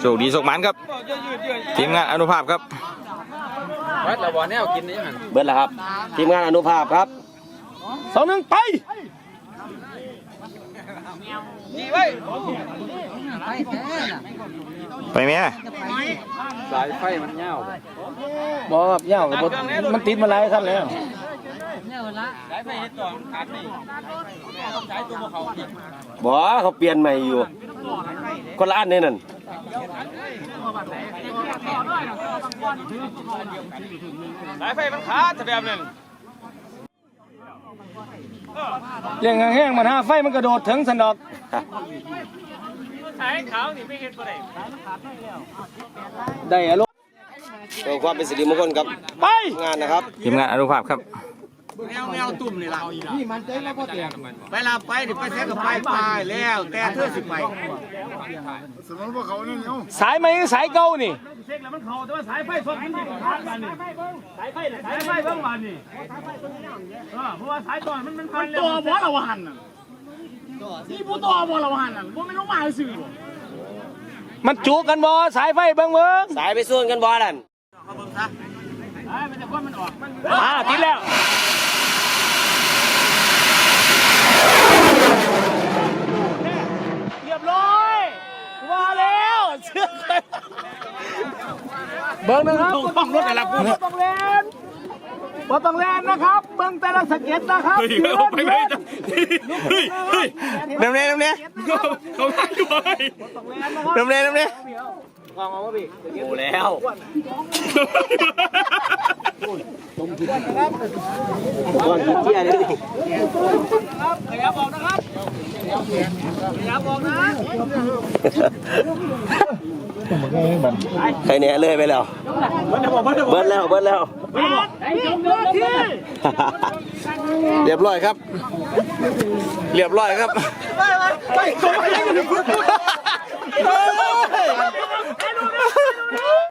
โชคดีสกมันครับ ทีมงานอนุภาพครับวัดละบ่แนวกินนี่หันเบิดแล้วครับ ทีมงานอนุภาพครับสองหนึ่งไปไปไหมสายไฟมันยาวบอครับเงาบมันติดมาหลายขั้นแล้วสายไฟเฮ็ดต่อขาดนี่ต้องใช้ตัวเขาบอเขาเปลี่ยนใหม่อยู่ คนละอันนี่นั่นสายไฟมันขาดแบบนึงเรื่องแห้งๆมันหาไฟมันกระโดดถึงสันดอกสายขาวนี่ไม่เฮ็ดบ่ได้ได้อารมณ์เพื่อความเป็นสิริมงคลครับ ไป งานนะครับ ทีมงานอนุภาพครับ แนวแนวตุ่มนี่ล่ะนี่มันใจแล้วบ่แตกไปลาไปนี่ไปแท้กับไปไปแล้ว แต่เธอสิไปสายไหมสายเก่านี่สายไฟเบิ่งวันนี่เออเพราะว่าสายต่อมันมันพันตัวบ่ละวันน่ะนี่ผู้ตัวบ่ละวันน่ะบ่ไม่รู้มาซื่อมันจุกันบอสายไฟเบิ่งเบิ่งสายไปส่วนกันบอนั่นไอ้มันจะว่ามันออกมันอ่าติดแล้ว เรียบร้อยมาแล้ว เชื่อเลยเบิ่งนะครับต้องรถแต่ละกูต้องเล่นบ่ต้องเล่นนะครับ เบิ่งแต่ละสเก็ตนะครับเฮ้ยไปไปจ้ะเร็วเร็วเร็วเขาให้ด้วยเร็วเร็วเร็วโอ้แล้วก่อนกินเที่ยเลยขยับออกนะครับขยับออกนะ ใครเนี่ยเลยไปแล้ว เบิร์ดแล้วเบิร์ดแล้วไอ้จงเดินที่เรียบร้อยครับ เรียบร้อยครับไปไปไป